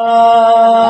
Uh...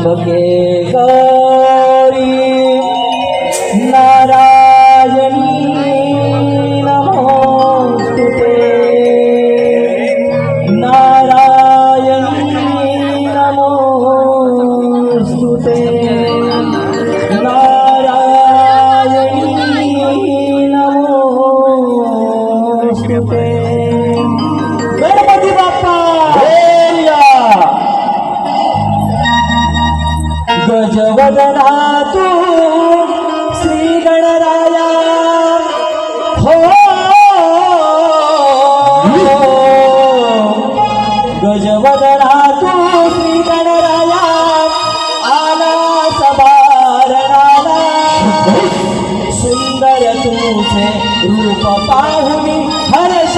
शरण्ये गजवदना तू श्री गणराया हो! गजवदना तू श्री गणराया आला सभारणाला. सुंदर. तुझे रूप पाहुनी हर्ष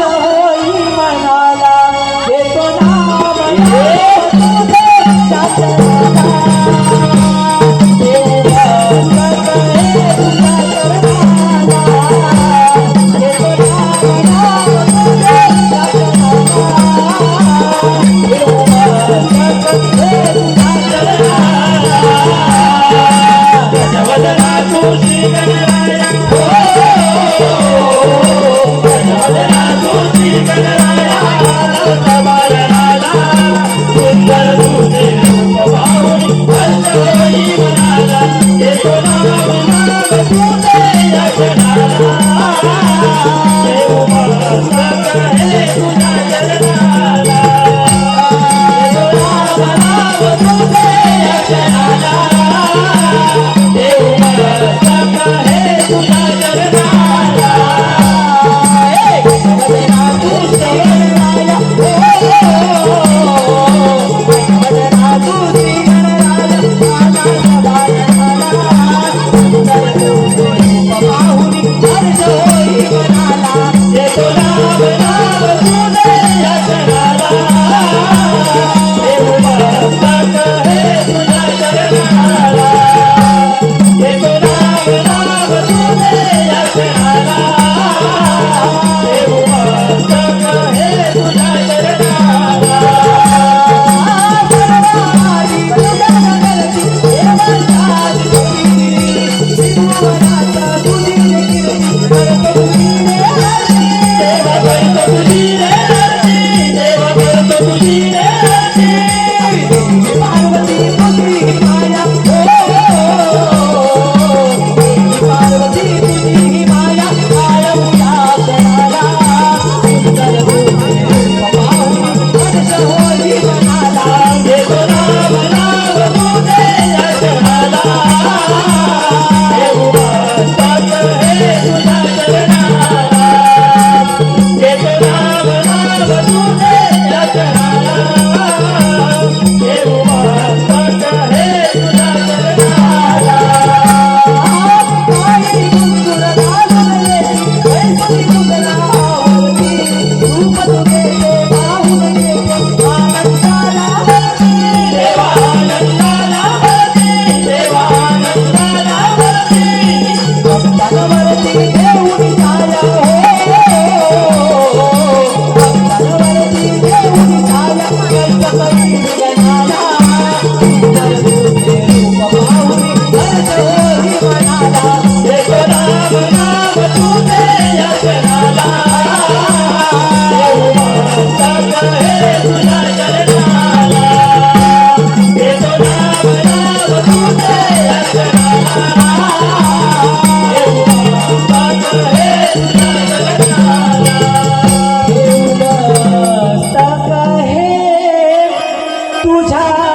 तुझ्या